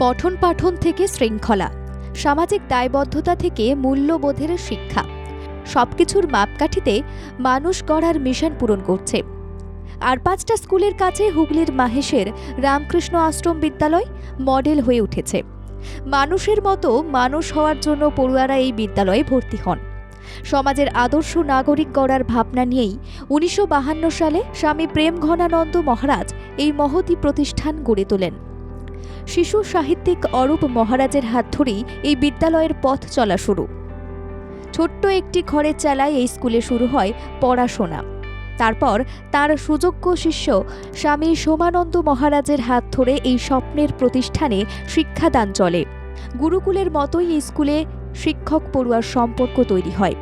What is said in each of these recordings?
পঠন পাঠন থেকে শৃঙ্খলা, সামাজিক দায়বদ্ধতা থেকে মূল্যবোধের শিক্ষা। সবকিছুর মাপকাঠিতে মানুষ গড়ার মিশন পূরণ করছে। আর পাঁচটা স্কুলের কাছে হুগলির মাহেশের রামকৃষ্ণ আশ্রম বিদ্যালয় মডেল হয়ে উঠেছে। মানুষের মতো মানুষ হওয়ার জন্য পড়ুয়ারা এই বিদ্যালয়ে ভর্তি হন। সমাজের আদর্শ নাগরিক গড়ার ভাবনা নিয়েই উনিশশো সালে স্বামী প্রেম ঘনানন্দ মহারাজ এই মহতি প্রতিষ্ঠান গড়ে তোলেন। শিশু সাহিত্যিক অরূপ মহারাজের হাত ধরেই এই বিদ্যালয়ের পথ চলা শুরু। ছোট্ট একটি ঘরের চালায় এই স্কুলে শুরু হয় পড়াশোনা। তারপর তার সুযোগ্য শিষ্য স্বামী সোমানন্দ মহারাজের হাত ধরে এই স্বপ্নের প্রতিষ্ঠানে শিক্ষাদান চলে। গুরুকুলের মতোই এই স্কুলে শিক্ষক পড়ুয়ার সম্পর্ক তৈরি হয়।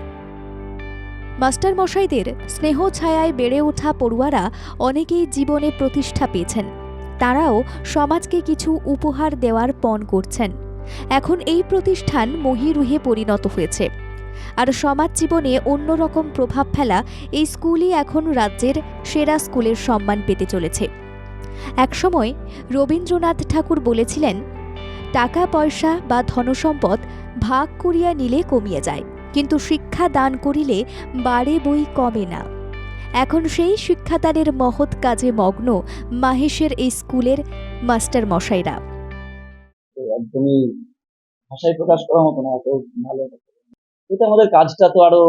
মাস্টারমশাইদের স্নেহ ছায়ায় বেড়ে ওঠা পড়ুয়ারা অনেকেই জীবনে প্রতিষ্ঠা পেয়েছেন। তারাও সমাজকে কিছু উপহার দেওয়ার পণ করছেন। এখন এই প্রতিষ্ঠান মহিরুহে পরিণত হয়েছে। আর সমাজ জীবনে অন্যরকম প্রভাব ফেলা এই স্কুলই এখন রাজ্যের সেরা স্কুলের সম্মান পেতে চলেছে। একসময় রবীন্দ্রনাথ ঠাকুর বলেছিলেন টাকা পয়সা বা ধনসম্পদ ভাগ করিয়া নিলে কমিয়ে যায়, কিন্তু শিক্ষা দান করিলে বাড়ে বই কমে না। এখন সেই শিক্ষাদানের মহৎ কাজে মগ্ন মাহেশের এই স্কুলের মাস্টার মশাইরা। একদমই ভাষায় প্রকাশ করার মতো না, এত ভালো। এটা আমাদের কাজটা তো আরও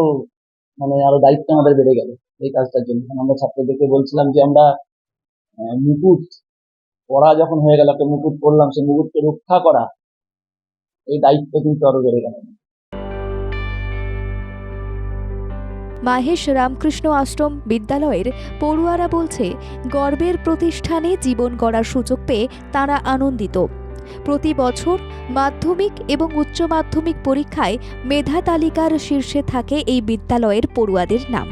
মানে আরও দায়িত্ব আমাদের বেড়ে গেল এই কাজটার জন্য। আমরা ছাত্রদেরকে বলছিলাম যে আমরা মুকুট পড়া যখন হয়ে গেল, একটা মুকুট পড়লাম, সেই মুকুটকে রক্ষা করা, এই দায়িত্ব কিন্তু আরও বেড়ে গেল। মাহেশ রামকৃষ্ণ আশ্রম বিদ্যালয়ের পড়ুয়ারা বলছে, গর্বের প্রতিষ্ঠানে জীবন গড়ার সুযোগ পেয়ে তারা আনন্দিত। প্রতি বছর মাধ্যমিক এবং উচ্চ মাধ্যমিক পরীক্ষায় মেধা তালিকার শীর্ষে থাকে এই বিদ্যালয়ের পড়ুয়াদের নাম।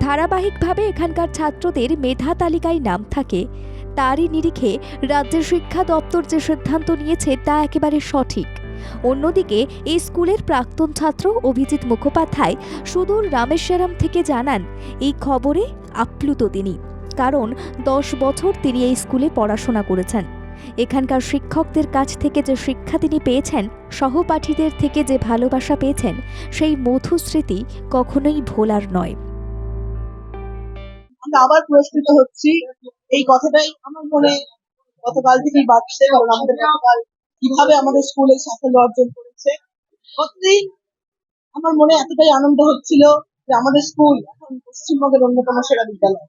ধারাবাহিকভাবে এখানকার ছাত্রদের মেধা তালিকায় নাম থাকে। তারই নিরিখে রাজ্যের শিক্ষা দপ্তর যে সিদ্ধান্ত নিয়েছে তা একেবারে সঠিক। অন্যদিকে, এই স্কুলের প্রাক্তন ছাত্র অভিজিৎ মুখোপাধ্যায় সুদূর রামেশ্বরম থেকে জানান, এই খবরে আপ্লুত তিনি, কারণ দশ বছর তিনি এই স্কুলে পড়াশোনা করেছেন। এখানকার শিক্ষকদের কাছ থেকে যে শিক্ষা তিনি পেয়েছেন, সহপাঠীদের থেকে যে ভালোবাসা পেয়েছেন, সেই মধু স্মৃতি কখনোই ভোলার নয়। আবার পুরস্কৃত হচ্ছি। এই কথাটাই আমার মনে গতকাল থেকেই বাড়ছে, কারণ আমাদের গতকাল কীভাবে আমাদের স্কুলে সাফল্য অর্জন করেছে। প্রতিদিন আমার মনে এতটাই আনন্দ হচ্ছিল যে আমাদের স্কুল এখন পশ্চিমবঙ্গের অন্যতম সেরা বিদ্যালয়।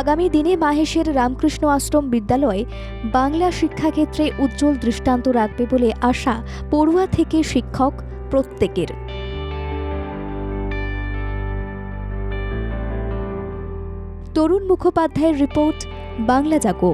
আগামী দিনে মাহেশের রামকৃষ্ণ আশ্রম বিদ্যালয় বাংলা শিক্ষাক্ষেত্রে উজ্জ্বল দৃষ্টান্ত রাখবে বলে আশা পড়ুয়া থেকে শিক্ষক প্রত্যেকের। তরুণ মুখোপাধ্যায়ের রিপোর্ট, বাংলা জাগো।